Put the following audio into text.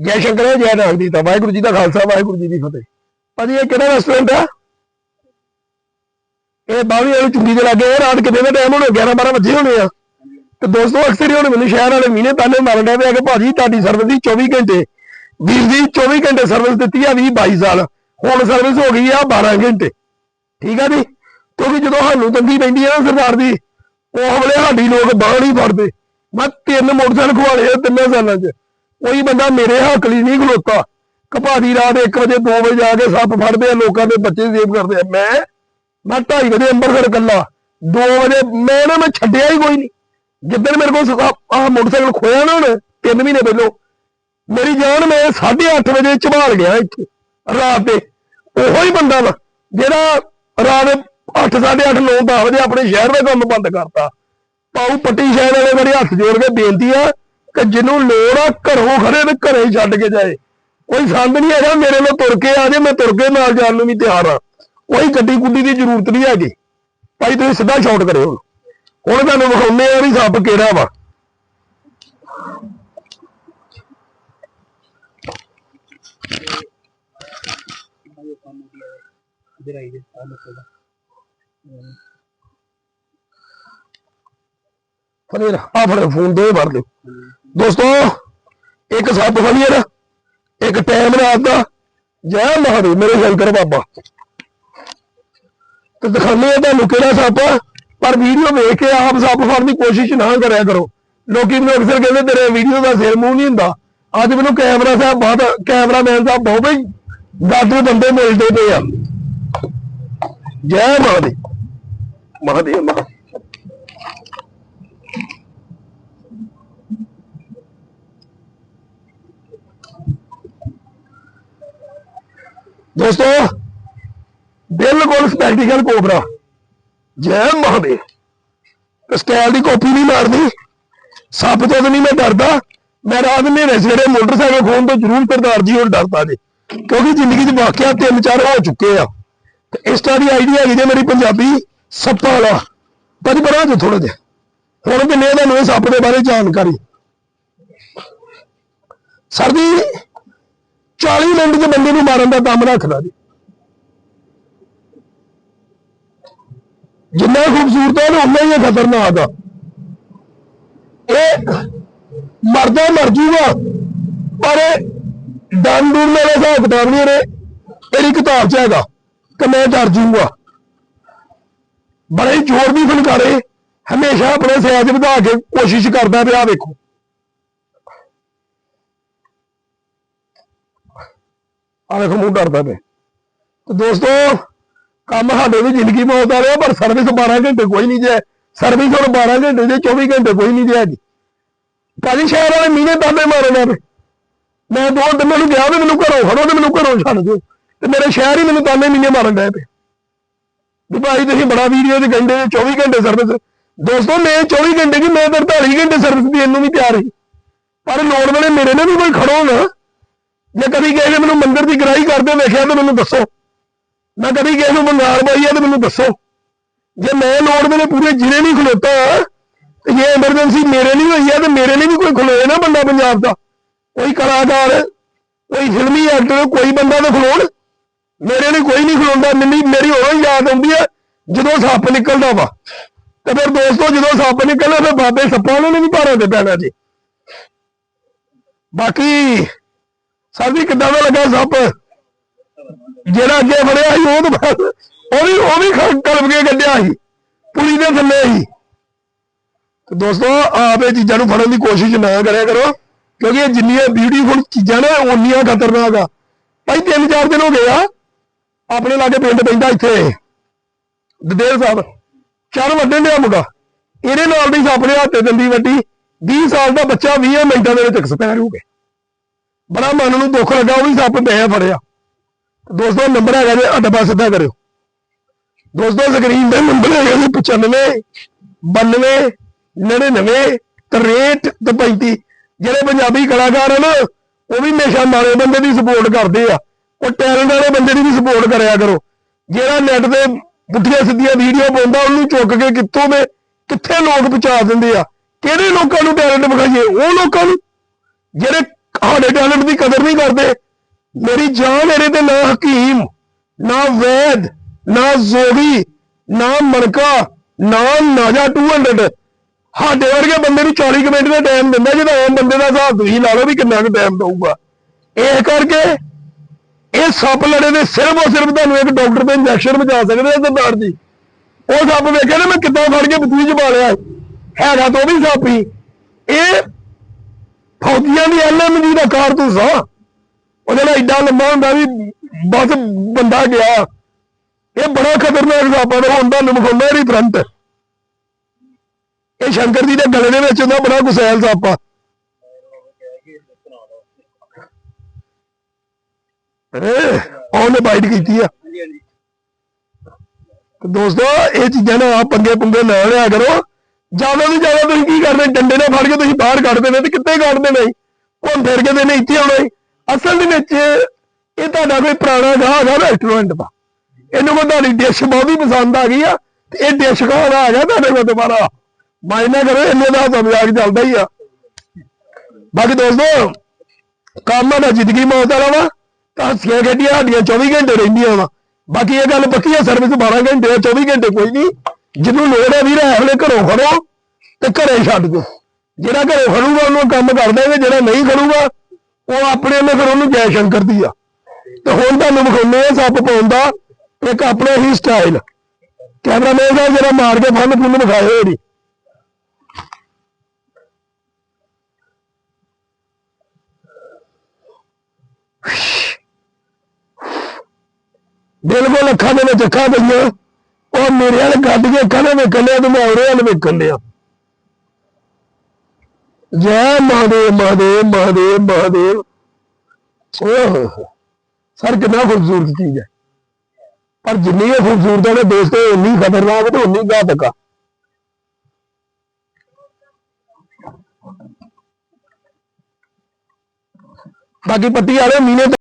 ਜੈ ਸ਼ੰਕਰ ਜੈ ਨਾਗ ਦੀ ਤਾਂ ਵਾਹਿਗੁਰੂ ਜੀ ਦਾ ਖਾਲਸਾ, ਵਾਹਿਗੁਰੂ ਜੀ ਦੀ ਫਤਿਹ। ਭਾਜੀ, ਇਹ ਕਿਹੜਾ ਰੈਸਟੋਰੈਂਟ ਆ? ਇਹ ਬਾਵਲੀ ਵਾਲੀ ਚੁੰਗੀ ਦੇ ਲਾਗੇ ਇਹ ਰਾਤ ਕਿਤੇ ਦਾ ਟਾਈਮ ਹੋਣਾ? 11 12 ਵਜੇ ਹੋਣੇ ਆ। ਤੇ ਦੋਸਤੋ, ਅਕਸਰ ਹੀ ਹੁਣ, ਮੈਨੂੰ ਸ਼ਹਿਰ ਵਾਲੇ ਮੀਨੇ ਤਾਨੇ ਮਾਰਨ ਡਿਆ ਪਿਆ ਕਿ ਭਾਜੀ, ਤੁਹਾਡੀ ਸਰਵਿਸ ਦੀ 24 ਘੰਟੇ, ਵੀਰ ਦੀ 24 ਘੰਟੇ ਸਰਵਿਸ ਦਿੱਤੀ ਆ 20 22 ਸਾਲ। ਹੁਣ ਸਰਵਿਸ ਹੋ ਗਈ ਆ 12 ਘੰਟੇ। ਠੀਕ ਆ ਜੀ? ਕਿਉਂਕਿ ਜਦੋਂ ਸਾਨੂੰ ਤੰਗੀ ਪੈਂਦੀ ਆ ਨਾ ਸਰਦਾਰ ਦੀ ਉਹ ਵੇਲੇ ਸਾਡੀ ਲੋਕ ਬਾਹਰ ਹੀ ਫੜਦੇ। ਮੈਂ ਤਿੰਨ ਮੋਟਰਸਾਈਕਲ ਖਵਾਲੇ ਆ ਤਿੰਨੇ ਸਾਲਾਂ 'ਚ। ਕੋਈ ਬੰਦਾ ਮੇਰੇ ਹੱਕ ਲਈ ਨਹੀਂ ਖਲੋਤਾ। ਕਪਾਦੀ ਰਾਤ 1 ਵਜੇ 2 ਵਜੇ ਜਾ ਕੇ ਸੱਪ ਫੜਦੇ ਆ, ਲੋਕਾਂ ਦੇ ਬੱਚੇ ਸੇਵ ਕਰਦੇ ਆ। ਮੈਂ ਮੈਂ 2:30 ਵਜੇ ਅੰਮ੍ਰਿਤਸਰ ਕੱਲਾ 2 ਵਜੇ, ਮੈਂ ਨਾ, ਮੈਂ ਛੱਡਿਆ ਹੀ ਕੋਈ ਨਹੀਂ। ਜਿੱਦਣ ਮੇਰੇ ਕੋਲ ਆਹ ਮੋਟਰਸਾਈਕਲ ਖੋਇਆ ਨਾ ਹੁਣ 3 ਮਹੀਨੇ ਪਹਿਲੋਂ, ਮੇਰੀ ਜਾਨ ਮੈਂ 8:30 ਵਜੇ ਝਬਾਲ ਗਿਆ ਇੱਥੇ, ਰਾਤ ਦੇ। ਉਹੋ ਹੀ ਬੰਦਾ ਵਾ, ਜਿਹੜਾ ਰਾਤ 8 8:30 9 10 ਵਜੇ ਆਪਣੇ ਸ਼ਹਿਰ ਦਾ ਕੰਮ ਬੰਦ ਕਰਤਾ। ਪਾਉ ਪੱਟੀ ਸ਼ਹਿਰ ਵਾਲੇ ਮੇਰੇ ਹੱਥ ਜੋੜ ਕੇ ਬੇਨਤੀ ਆ ਕਿ ਜਿਹਨੂੰ ਲੋੜ ਆ ਘਰੋਂ ਖੜੇ ਤੇ ਘਰੇ ਹੀ ਛੱਡ ਕੇ ਜਾਏ। ਕੋਈ ਸੰਦ ਨਹੀਂ ਹੈਗਾ, ਮੇਰੇ ਨਾਲ ਤੁਰ ਕੇ ਆ ਜੇ, ਮੈਂ ਤੁਰ ਕੇ ਨਾਲ ਜਾਣ ਨੂੰ ਵੀ ਤਿਆਰ ਆ। ਕੋਈ ਗੱਡੀ ਗੁੱਡੀ ਦੀ ਜ਼ਰੂਰਤ ਨਹੀਂ ਹੈਗੀ। ਭਾਈ, ਤੁਸੀਂ ਸਿੱਧਾ ਸ਼ਾਟ ਕਰਿਓ। ਹੁਣ ਤੁਹਾਨੂੰ ਵਿਖਾਉਂਦੇ ਆ ਵੀ ਸੱਪ ਕਿਹੜਾ ਵਾ। ਇਧਰ ਆਈ ਦੇ ਆ ਲੋਕਾਂ ਦਾ ਆ ਫੜੇ, ਫੋਨ ਦੋ ਭਰ ਲਿਓ। ਦੋਸਤੋ, ਇੱਕ ਸੱਪ ਫੜੀਏ ਇੱਕ ਟਾਈਮ ਰਾਤ ਦਾ। ਜੈ ਮਹਾਦੇਵ ਮੇਰੇ ਸ਼ੰਕਰ ਬਾਬਾ। ਤੇ ਦਿਖਾਉਂਦੇ ਆ ਤੁਹਾਨੂੰ ਕਿਹੜਾ ਸੱਪ ਆ, ਪਰ ਵੀਡੀਓ ਵੇਖ ਕੇ ਆਪ ਸੱਪ ਫੜਨ ਦੀ ਕੋਸ਼ਿਸ਼ ਨਾ ਕਰਿਆ ਕਰੋ। ਲੋਕੀ ਮੈਨੂੰ ਅਕਸਰ ਕਹਿੰਦੇ, ਤੇਰੇ ਵੀਡੀਓ ਦਾ ਸਿਰ ਮੂੰਹ ਨਹੀਂ ਹੁੰਦਾ। ਅੱਜ ਮੈਨੂੰ ਕੈਮਰਾ ਸਾਹਿਬ ਬਹੁਤ, ਕੈਮਰਾਮੈਨ ਸਾਹਿਬ ਬਹੁਤ ਹੀ ਦਾਦੂ ਬੰਦੇ ਮਿਲਦੇ ਪਏ ਆ। ਜੈ ਮਹਾਦੇਵ ਮਹਾਦੇਵ ਮਹਾਦੇਵ ਦੋਸਤੋ, ਬਿਲਕੁਲ ਸਪੈਕਟੀਕਲ ਕੋਬਰਾ ਜੈ ਮਹਾਦੇਵ। ਤੇ ਦੀ ਕਾਪੀ ਨਹੀਂ ਮਾਰਦੀ ਸੱਪ ਤੋਂ ਤਾਂ ਨਹੀਂ ਮੈਂ ਡਰਦਾ। ਮੈਂ ਰਾਤ ਹਨੇਰੇ ਸਵੇਰੇ ਮੋਟਰਸਾਈਕਲ ਖੋਣ ਤੋਂ ਜ਼ਰੂਰ ਸਰਦਾਰ ਜੀ ਹੋਰ ਡਰਦਾ ਜੀ। ਕਿਉਂਕਿ ਜ਼ਿੰਦਗੀ 'ਚ ਵਾਕਿਆ ਤਿੰਨ ਚਾਰ ਹੋ ਚੁੱਕੇ ਆ। ਤੇ ਇਸ ਤਰ੍ਹਾਂ ਦੀ ਆਈਡੀਆ ਹੈਗੀ ਜੇ ਮੇਰੀ ਪੰਜਾਬੀ ਸੱਪਾਂ ਵਾਲਾ। ਪਰ ਬਣਾ ਜੋ ਥੋੜਾ ਜਿਹਾ। ਹੁਣ ਕਿੰਨੇ ਤੁਹਾਨੂੰ ਇਹ ਸੱਪ ਦੇ ਬਾਰੇ ਜਾਣਕਾਰੀ। ਸਰ ਜੀ 40 ਮਿੰਟ 'ਚ ਬੰਦੇ ਨੂੰ ਮਾਰਨ ਦਾ ਦਮ ਰੱਖਦਾ ਜੀ ਜਿੰਨਾ ਖੂਬਸੂਰਤ ਹੈ ਉਨਾ ਹੀ ਇਹ ਖਤਰਨਾਕ ਆ ਇਹ ਮਰਦਾ ਮਰ ਜੂਗਾ ਪਰ ਡੰਡ ਡੂਡ ਮੇਰੇ ਹਿਸਾਬ ਕਿਤਾਬ ਨਹੀਂ ਇਹਨੇ ਇਹਦੀ ਕਿਤਾਬ 'ਚ ਹੈਗਾ ਕਿ ਮੈਂ ਡਰ ਜੂਗਾ ਬੜੇ ਜ਼ੋਰ ਦੀ ਫਨਕਾਰੇ ਹਮੇਸ਼ਾ ਆਪਣੇ ਸਿਆਜ ਵਧਾ ਕੇ ਕੋਸ਼ਿਸ਼ ਕਰਦਾ ਪਿਆ ਵੇਖੋ ਆ ਵੇਖੋ ਮੂੰਹ ਡਰਦਾ ਪਿਆ। ਤੇ ਦੋਸਤੋ, ਕੰਮ ਸਾਡੇ ਵੀ ਜ਼ਿੰਦਗੀ ਬਹੁਤ ਆ ਰਿਹਾ, ਪਰ ਸਰਵਿਸ 12 ਘੰਟੇ ਕੋਈ ਨਹੀਂ ਜੇ ਸਰਵਿਸ ਹੁਣ 12 ਘੰਟੇ ਦੇ 24 ਘੰਟੇ ਕੋਈ ਨਹੀਂ ਜੇ ਜੀ ਭਾਜੀ, ਸ਼ਹਿਰ ਵਾਲੇ ਮੀਨੇ ਤਾਨੇ ਮਾਰਨਾ ਵੇ ਮੈਂ ਦੋ ਦਿਨ ਮੈਨੂੰ ਗਿਆ ਵੀ ਮੈਨੂੰ ਘਰੋਂ ਖੜੋ ਤੇ ਮੈਨੂੰ ਘਰੋਂ ਛੱਡ ਦਿਓ। ਤੇ ਮੇਰੇ ਸ਼ਹਿਰ ਹੀ ਮੈਨੂੰ ਤਾਨੇ ਮੀਨੇ ਮਾਰਨ ਡਏ ਪਏ। ਵੀ ਭਾਈ, ਤੁਸੀਂ ਬੜਾ ਵੀਡੀਓ ਦੇ ਘੰਟੇ 24 ਘੰਟੇ ਸਰਵਿਸ ਦੋਸਤੋ, ਮੈਂ 24 ਘੰਟੇ ਦੀ, ਮੈਂ ਤਾਂ 48 ਘੰਟੇ ਸਰਵਿਸ ਦੇਣ ਨੂੰ ਵੀ ਤਿਆਰ ਸੀ ਪਰ ਲੋੜ ਵੇਲੇ ਮੇਰੇ ਨਾਲ ਵੀ ਕੋਈ ਖੜੋ ਨਾ। ਜੇ ਕਦੀ ਕਿਸੇ ਨੇ ਮੈਨੂੰ ਮੰਦਿਰ ਦੀ ਗ੍ਰਾਈ ਕਰਦੇ ਵੇਖਿਆ ਤਾਂ ਮੈਨੂੰ ਦੱਸੋ। ਮੈਂ ਕਦੀ ਕਿਸੇ ਨੂੰ ਬੰਗਾਲ ਪਾਈ ਆ ਤਾਂ ਮੈਨੂੰ ਦੱਸੋ। ਜੇ ਮੈਂ ਲੋੜ ਵੇਲੇ ਪੂਰੇ ਜ਼ਿਲ੍ਹੇ ਨਹੀਂ ਖਲੋਤਾ ਤੇ ਜੇ ਐਮਰਜੈਂਸੀ ਮੇਰੇ ਲਈ ਹੋਈ ਹੈ ਤੇ ਮੇਰੇ ਲਈ ਵੀ ਕੋਈ ਖਲੋਏ ਨਾ ਬੰਦਾ ਪੰਜਾਬ ਦਾ। ਕੋਈ ਕਲਾਕਾਰ, ਕੋਈ ਫਿਲਮੀ ਐਕਟਰ ਕੋਈ ਬੰਦਾ ਤਾਂ ਖਲੋਣ। ਮੇਰੇ ਲਈ ਕੋਈ ਨਹੀਂ ਖਲੋਂਦਾ ਮੇਰੀ ਮੇਰੀ ਉਹ ਹੀ ਯਾਦ ਆਉਂਦੀ ਹੈ ਜਦੋਂ ਸੱਪ ਨਿਕਲਦਾ ਵਾ। ਤੇ ਫਿਰ ਦੋਸਤੋ ਜਦੋਂ ਸੱਪ ਨਿਕਲਦਾ ਫਿਰ ਬਾਬੇ ਸੱਪਾਂ ਉਹਨਾਂ ਨੇ ਵੀ ਭਾਰਾਂ ਤੇ ਪੈਣਾ ਜੀ। ਬਾਕੀ ਸਾਡੀ ਕਿੱਦਾਂ ਦਾ ਲੱਗਾ ਸੱਪ? ਜਿਹੜਾ ਅੱਗੇ ਫੜਿਆ ਸੀ, ਉਹ ਤਾਂ ਉਹ ਵੀ ਉਹ ਵੀ ਖ- ਕਲਪ ਕੇ ਕੱਢਿਆ ਸੀ, ਪੁਲੀ ਦੇ ਥੱਲੇ ਸੀ। ਤੇ ਦੋਸਤੋ, ਆਪ ਇਹ ਚੀਜ਼ਾਂ ਨੂੰ ਫੜਨ ਦੀ ਕੋਸ਼ਿਸ਼ ਨਾ ਕਰਿਆ ਕਰੋ, ਕਿਉਂਕਿ ਇਹ ਜਿੰਨੀਆਂ ਬਿਊਟੀਫੁਲ ਚੀਜ਼ਾਂ ਨੇ ਉਨੀਆਂ ਖਤਰਨਾਕ ਆ। ਭਾਈ, ਤਿੰਨ ਚਾਰ ਦਿਨ ਹੋ ਗਏ ਆ, ਆਪਣੇ ਲਾਗੇ ਪਿੰਡ ਪੈਂਦਾ ਇੱਥੇ। ਦਦੇਲ ਸਾਹਿਬ ਚਾਰ ਵੱਡੇ ਲਿਆ ਮੁੰਡਾ। ਇਹਦੇ ਨਾਲ ਦੀ ਸੱਪ ਨੇ ਹੱਥੇ ਦੰਦੀ ਵੱਡੀ 20 ਸਾਲ ਦਾ ਬੱਚਾ 20 ਮਿੰਟਾਂ ਦੇ ਵਿੱਚ ਐਕਸਪਾਇਰ ਹੋ ਗਿਆ। ਬੜਾ ਮਨ ਨੂੰ ਦੁੱਖ ਲੱਗਾ, ਉਹ ਵੀ ਸੱਪ ਮੈਂ ਫੜਿਆ। ਦੋਸਤੋ, ਨੰਬਰ ਹੈਗਾ ਜੀ, ਅੱਡਾ ਸਿੱਧਾ ਕਰਿਓ। ਦੋਸਤੋ ਸਕਰੀਨ ਤੇ ਨੰਬਰ ਹੈਗਾ ਜੀ 95 92 99 63 ਤੇ 35 ਜਿਹੜੇ ਪੰਜਾਬੀ ਕਲਾਕਾਰ ਹਨ, ਉਹ ਵੀ ਹਮੇਸ਼ਾ ਮਾੜੇ ਬੰਦੇ ਦੀ ਸਪੋਰਟ ਕਰਦੇ ਆ। ਉਹ ਟੈਲੈਂਟ ਵਾਲੇ ਬੰਦੇ ਦੀ ਵੀ ਸਪੋਰਟ ਕਰਿਆ ਕਰੋ। ਜਿਹੜਾ ਨੈਟ ਤੇ ਪੁੱਠੀਆਂ ਸਿੱਧੀਆਂ ਵੀਡੀਓ ਪਾਉਂਦਾ, ਉਹਨੂੰ ਚੁੱਕ ਕੇ ਕਿੱਥੋਂ ਦੇ, ਕਿੱਥੇ ਲੋਕ ਪਹੁੰਚਾ ਦਿੰਦੇ ਆ? ਕਿਹੜੇ ਲੋਕਾਂ ਨੂੰ ਟੈਲੈਂਟ ਵਿਖਾਈਏ? ਉਹ ਲੋਕਾਂ ਨੂੰ। ਜਿਹੜੇ ਸਾਡੇ ਟੈਲੈਂਟ ਦੀ ਕਦਰ ਨਹੀਂ ਕਰਦੇ। ਮੇਰੀ ਜਾਨ ਇਹਦੇ ਤੇ ਨਾ ਹਕੀਮ, ਨਾ ਵੈਦ, ਨਾ ਜ਼ੋਗੀ ਨਾ ਮਣਕਾ, ਨਾ ਨਾਜਾ 200 ਸਾਡੇ ਵਰਗੇ ਬੰਦੇ ਨੂੰ 40 ਕੁ ਮਿੰਟ ਦਾ ਟਾਈਮ ਦਿੰਦਾ ਜਿਹਦਾ ਆਮ ਬੰਦੇ ਦਾ ਹਿਸਾਬ ਤੁਸੀਂ ਲਾ ਲਓ ਵੀ ਕਿੰਨਾ ਕੁ ਟਾਈਮ ਦਊਗਾ। ਇਹ ਕਰਕੇ ਇਹ ਸੱਪ ਲੜੇ ਦੇ ਸਿਰਫ ਔਰ ਸਿਰਫ ਤੁਹਾਨੂੰ ਇੱਕ ਡਾਕਟਰ ਦੇ ਇੰਜੈਕਸ਼ਨ ਬਚਾ ਸਕਦੇ ਆ ਸਰਦਾਰ ਜੀ। ਉਹ ਸੱਪ ਵੇਖਿਆ ਨਾ ਮੈਂ ਕਿੱਦਾਂ ਫੜ ਕੇ ਬਤੂਈ ਚ ਪਾ ਲਿਆ। ਹੈਗਾ ਤਾਂ ਵੀ ਸੱਪ ਹੀ। ਇਹ ਫੌਜੀਆਂ ਦੀ ਐਲਐਮਜੀ ਦਾ ਕਾਰਤੂਸ ਆ ਉਹਦੇ ਨਾਲ ਏਡਾ ਲੰਮਾ ਹੁੰਦਾ ਵੀ ਬਸ ਬੰਦਾ ਗਿਆ। ਇਹ ਬੜਾ ਖਤਰਨਾਕ ਸੱਪ ਆ ਤੇ ਹੁਣ ਤੁਹਾਨੂੰ ਫਰੰਟ ਇਹ ਸ਼ੰਕਰ ਜੀ ਦੇ ਗਲੇ ਦੇ ਵਿੱਚ ਹੁੰਦਾ ਬੜਾ ਗੁਸੈਲ ਸੱਪ ਉਹਨੇ ਬਾਈਟ ਕੀਤੀ ਆ। ਦੋਸਤੋ, ਇਹ ਚੀਜ਼ਾਂ ਨਾਲ ਆਪ ਪੰਗੇ ਪੁੰਗੇ ਨਾ ਲਿਆ ਕਰੋ। ਜ਼ਿਆਦਾ ਤੋਂ ਜ਼ਿਆਦਾ ਤੁਸੀਂ ਕੀ ਕਰਦੇ? ਡੰਡੇ ਨਾਲ ਫੜ ਕੇ ਤੁਸੀਂ ਬਾਹਰ ਕੱਢਦੇ ਨੇ ਤੇ ਕਿੱਥੇ ਕੱਢਦੇ ਨੇ? ਘੁੰਮ ਫਿਰ ਕੇ ਤੇ ਨੇ ਇੱਥੇ ਆਉਣਾ ਅਸਲ ਦੇ ਵਿੱਚ ਇਹ ਤੁਹਾਡਾ ਕੋਈ ਪੁਰਾਣਾ ਗਾਹਕ ਆ ਰੈਸਟੋਰੈਂਟ ਦਾ। ਇਹਨੂੰ ਕੋਈ ਤੁਹਾਡੀ ਡਿਸ਼ ਬਹੁਤ ਹੀ ਪਸੰਦ ਆ ਗਈ ਆ ਤੇ ਇਹ ਡਿਸ਼ ਖਾਣਾ ਆ ਗਿਆ ਤੁਹਾਡੇ ਕੋਲ ਦੁਬਾਰਾ? ਮਾਇਨਾ ਕਰੋ ਇਹਨੇ ਦਾ ਤਾਂ ਮਜ਼ਾਕ ਚੱਲਦਾ ਹੀ ਆ। ਬਾਕੀ ਦੋਸਤੋ, ਕੰਮ ਦਾ ਜ਼ਿੰਦਗੀ ਮੌਤ ਵਾਲਾ ਵਾ। ਤਾਂ ਹੱਸੀਆਂ ਖੇਡੀਆਂ, ਸਾਡੀਆਂ 24 ਘੰਟੇ ਰਹਿੰਦੀਆਂ ਵਾ। ਬਾਕੀ ਇਹ ਗੱਲ ਪੱਕੀ ਆ ਸਰਵਿਸ 12 ਘੰਟੇ ਆ 24 ਘੰਟੇ ਕੋਈ ਨਹੀਂ। ਜਿਹਨੂੰ ਲੋੜ ਹੈ ਵੀਰ ਐਵਲੇ ਘਰੋਂ ਖੜੋ ਤੇ ਘਰੇ ਛੱਡ ਦਿਓ। ਜਿਹੜਾ ਘਰੋਂ ਖੜੂਗਾ, ਉਹਨੂੰ ਕੰਮ ਕਰ ਦੇਵੇ, ਜਿਹੜਾ ਨਹੀਂ ਖੜੂਗਾ, ਉਹ ਆਪਣੇ ਨੇ ਫਿਰ ਉਹਨੂੰ ਜੈ ਸ਼ੰਕਰ ਦੀ ਆ। ਤੇ ਹੁਣ ਤੁਹਾਨੂੰ ਵਿਖਾਉਂਦੇ ਆ ਸੱਪ ਪਾਉਣ ਦਾ ਇੱਕ ਆਪਣੇ ਹੀ ਸਟਾਈਲ ਕੈਮਰਾਮੈਨ ਸਾਹਿਬ ਜਿਹੜਾ ਮਾਰ ਕੇ ਫਨ ਫੁੱਲ ਵਿਖਾਏ ਹੋਏ ਨੇ ਬਿਲਕੁਲ ਅੱਖਾਂ ਦੇ ਵਿੱਚ ਅੱਖਾਂ ਪਈਆਂ। ਉਹ ਮੇਰੇ ਵਾਲ ਕੱਢ ਕੇ ਅੱਖਾਂ ਵੇਖਣ ਲਿਆ ਤੇ ਮੈਂ ਉਹਦੇ ਵੱਲ ਵੇਖਣ ਲਿਆ ਜੈ ਮਹਾਦੇਵ ਮਹਾਦੇਵ ਮਹਾਦੇਵ ਮਹਾਦੇਵ। ਓਹ ਸਰ ਕਿੰਨਾ ਖੂਬਸੂਰਤ ਚੀਜ਼ ਹੈ। ਪਰ ਜਿੰਨੀ ਇਹ ਖੂਬਸੂਰਤ ਹੈ ਨਾ ਦੋਸਤੋ ਉਨੀ ਖਤਰਨਾਕ ਤੇ ਉਨੀ ਘਾਤਕ ਆ। ਬਾਕੀ ਪੱਟੀ ਵਾਲੇ ਮੀਨੇ